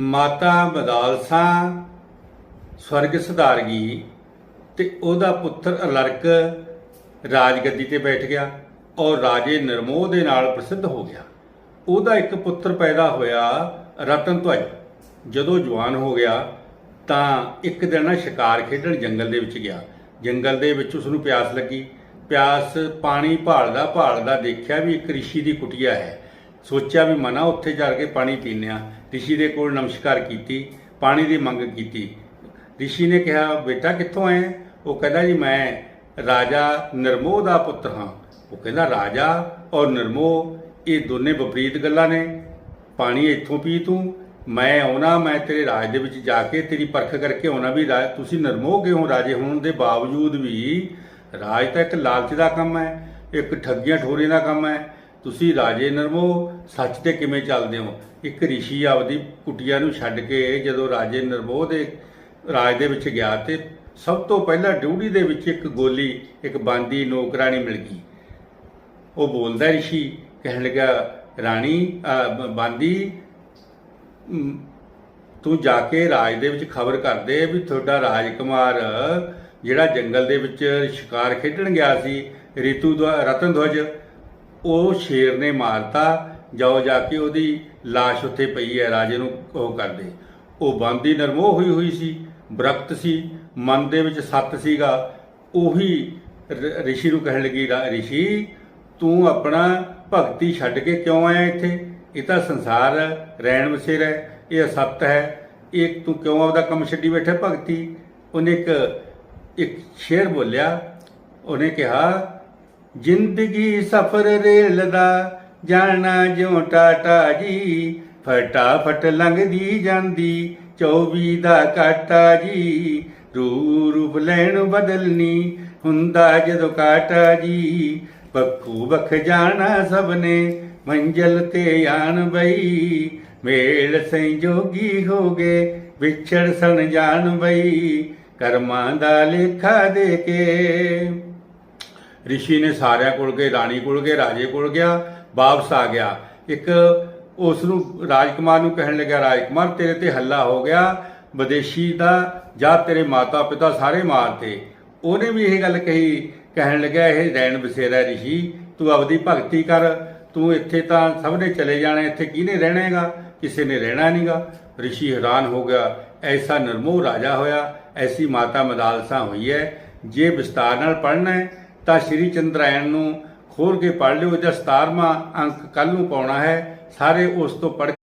ਮਾਤਾ ਬਦਾਲਸਾ ਸਵਰਗ ਸੁਧਾਰ ਗਈ ਤੇ ਉਹਦਾ ਪੁੱਤਰ ਅਲਰਕ ਰਾਜਗੱਦੀ ਤੇ ਬੈਠ ਗਿਆ ਔਰ ਰਾਜੇ ਨਰਮੋਹ ਦੇ ਨਾਲ ਪ੍ਰਸਿੱਧ ਹੋ ਗਿਆ। ਉਹਦਾ ਇੱਕ ਪੁੱਤਰ ਪੈਦਾ ਹੋਇਆ ਰਤਨ ਧਵਜ। ਜਦੋਂ ਜਵਾਨ ਹੋ ਗਿਆ, ਤਾਂ ਇੱਕ ਦਿਨ ਨਾ ਸ਼ਿਕਾਰ ਖੇਡਣ ਜੰਗਲ ਦੇ ਵਿੱਚ ਗਿਆ। ਜੰਗਲ ਦੇ ਵਿੱਚ ਉਸ ਨੂੰ ਪਿਆਸ ਲੱਗੀ। ਪਿਆਸ ਪਾਣੀ ਭਾਲਦਾ ਭਾਲਦਾ ਦੇਖਿਆ ਵੀ ਇੱਕ ਰਿਸ਼ੀ ਦੀ ਕੁਟੀਆ ਹੈ। ਸੋਚਿਆ ਵੀ ਮਨਾ ਉੱਥੇ ਜਾ ਕੇ ਪਾਣੀ ਪੀਨੇ ਆ ਰਿਸ਼ੀ ਦੇ ਕੋਲ ਨਮਸਕਾਰ ਕੀਤੀ, ਪਾਣੀ ਦੀ ਮੰਗ ਕੀਤੀ। ਰਿਸ਼ੀ ਨੇ ਕਿਹਾ, ਬੇਟਾ, ਕਿੱਥੋਂ ਆਏ? ਹੈ?" ਉਹ ਕਹਿੰਦਾ, ਜੀ, ਮੈਂ ਰਾਜਾ ਨਰਮੋਹ ਦਾ ਪੁੱਤਰ ਹਾਂ। ਉਹ ਕਹਿੰਦਾ, ਰਾਜਾ ਔਰ ਨਰਮੋਹ, ਇਹ ਦੋਨੇ ਵਿਪਰੀਤ ਗੱਲਾਂ ਨੇ। ਪਾਣੀ ਇੱਥੋਂ ਪੀ ਤੂੰ, ਮੈਂ ਆਉਣਾ, ਮੈਂ ਤੇਰੇ ਰਾਜ ਦੇ ਵਿੱਚ ਜਾ ਕੇ ਤੇਰੀ ਪਰਖ ਕਰਕੇ ਆਉਣਾ ਵੀ ਰਾਜ ਤੁਸੀਂ ਨਰਮੋਹ ਹੋ ਰਾਜੇ ਹੋਣ ਦੇ ਬਾਵਜੂਦ ਵੀ ਰਾਜ ਤਾਂ ਇੱਕ ਲਾਲਚ ਦਾ ਕੰਮ ਹੈ, ਇੱਕ ਠੱਗੀਆਂ ਠੋਰੀਆਂ ਦਾ ਕੰਮ ਹੈ। ਤੁਸੀਂ ਰਾਜੇ ਨਰਮੋਹ ਸੱਚ ਤੇ ਕਿਵੇਂ ਚੱਲਦੇ ਹੋ? ਇੱਕ ਰਿਸ਼ੀ ਆਪਦੀ ਕੁਟੀਆ ਨੂੰ ਛੱਡ ਕੇ ਜਦੋਂ ਰਾਜੇ ਨਰਮੋਹ ਦੇ ਰਾਜ ਦੇ ਵਿੱਚ ਗਿਆ ਤੇ ਸਭ ਤੋਂ ਪਹਿਲਾਂ ਡਿਊਟੀ ਦੇ ਵਿੱਚ ਇੱਕ ਗੋਲੀ, ਇੱਕ ਬਾਂਦੀ ਨੌਕਰਾਨੀ ਮਿਲ ਗਈ। ਉਹ ਬੋਲਦਾ ਰਿਸ਼ੀ, ਕਹਿਣ ਲੱਗਾ, ਰਾਣੀ ਬਾਂਦੀ ਤੂੰ ਜਾ ਕੇ ਰਾਜ ਦੇ ਵਿੱਚ ਖਬਰ ਕਰ ਦੇ ਵੀ ਤੁਹਾਡਾ ਰਾਜਕੁਮਾਰ, ਜਿਹੜਾ ਜੰਗਲ ਦੇ ਵਿੱਚ ਸ਼ਿਕਾਰ ਖੇਡਣ ਗਿਆ ਸੀ, ਰਿਤੂ ਦਾ ਰਤਨ ਧਵਜ ਉਹ ਸ਼ੇਰ ਨੇ ਮਾਰਤਾ, ਜਾਓ ਜਾ ਕੇ ਉਹਦੀ লাশ ਉੱਥੇ ਪਈ ਹੈ, ਰਾਜੇ ਨੂੰ ਉਹ ਕਰਦੇ। ਉਹ ਬੰਦੀ ਨਰਮੋਹ ਹੋਈ ਹੋਈ ਸੀ, ਬਰਕਤ ਸੀ, ਮਨ ਦੇ ਵਿੱਚ ਸੱਤ ਸੀਗਾ। ਉਹੀ ਰਿਸ਼ੀ ਨੂੰ ਕਹਿਣ ਲੱਗੀ ਰਿਸ਼ੀ, ਤੂੰ ਆਪਣਾ ਭਗਤੀ ਛੱਡ ਕੇ ਕਿਉਂ ਆਇਆ ਇੱਥੇ? ਇਹ ਤਾਂ ਸੰਸਾਰ ਰਹਿਣ ਵਸੇਰ ਹੈ, ਇਹ ਅਸਤ ਹੈ। ਇਹ ਤੂੰ ਕਿਉਂ ਆਪਦਾ ਕੰਮ ਛੱਡੀ ਬੈਠਾ ਭਗਤੀ? ਉਹਨੇ ਇੱਕ ਇੱਕ ਸ਼ੇਰ ਬੋਲਿਆ, ਉਹਨੇ ਕਿਹਾ ਜ਼ਿੰਦਗੀ ਸਫਰ ਰੇਲ ਦਾ, ਜਾਣਾ ਜਿਉ ਟਾਟਾ ਜੀ। ਫਟਾਫਟ ਲੰਘਦੀ ਜਾਂਦੀ 24 ਦਾ ਕਾਟਾ ਜੀ। ਰੂ ਰੂਪ ਲੈਣ ਬਦਲਨੀ ਹੁੰਦਾ ਜਦੋਂ ਕਾਟਾ ਜੀ। ਬੱਖੂ ਬਖ ਜਾਣਾ ਸਭ ਨੇ, ਮੰਜ਼ਲ ਤੇ ਆਣ ਬਈ। ਮੇਲ ਸੰਜੋਗੀ ਹੋ ਗਏ, ਵਿਛੜ ਸਣ ਜਾਣ ਬਈ। ਕਰਮਾਂ ਦਾ ਲੇਖਾ ਦੇ ਕੇ। ਰਿਸ਼ੀ ਨੇ ਸਾਰਿਆਂ ਕੋਲ ਗਏ ਰਾਣੀ ਕੋਲ ਗਏ ਰਾਜੇ ਕੋਲ ਗਿਆ, ਵਾਪਸ ਆ ਗਿਆ। ਇੱਕ ਉਸ ਨੂੰ ਰਾਜਕੁਮਾਰ ਨੂੰ ਕਹਿਣ ਲੱਗਾ ਰਾਜਕੁਮਾਰ, ਤੇਰੇ ਤੇ ਹੱਲਾ ਹੋ ਗਿਆ, ਵਿਦੇਸ਼ੀ ਦਾ ਜਾਂ ਤੇਰੇ ਮਾਤਾ ਪਿਤਾ ਸਾਰੇ ਮਾਰਤੇ ਉਹਨੇ ਵੀ ਇਹ ਗੱਲ ਕਹੀ, ਕਹਿਣ ਲੱਗਾ ਇਹ ਰੈਣ ਬਸੇਰਾ ਰਿਸ਼ੀ, ਤੂੰ ਆਪਦੀ ਭਗਤੀ ਕਰ, ਤੂੰ ਇੱਥੇ ਤਾਂ ਸਭ ਨੇ ਚਲੇ ਜਾਣਾ, ਇੱਥੇ ਕਿਹਨੇ ਰਹਿਣਾ ਹੈਗਾ ਕਿਸੇ ਨੇ ਰਹਿਣਾ ਨਹੀਂਗਾ ਰਿਸ਼ੀ ਹੈਰਾਨ ਹੋ ਗਿਆ, ਐਸਾ ਨਿਰਮੋਹ ਰਾਜਾ ਹੋਇਆ, ਐਸੀ ਮਾਤਾ ਮਦਾਲਸਾ ਹੋਈ ਹੈ, ਜੇ ਵਿਸਤਾਰ ਨਾਲ ਪੜ੍ਹਨਾ ਹੈ ਤਾਂ ਸ਼੍ਰੀ ਚੰਦਰਾਇਣ ਨੂੰ ਖੋਲ ਕੇ ਪੜ੍ਹ ਲਿਓ, ਜਾਂ 17ਵਾਂ ਅੰਕ ਕੱਲ ਨੂੰ ਪਾਉਣਾ ਹੈ, ਸਾਰੇ ਉਸ ਤੋਂ ਪੜ੍ਹ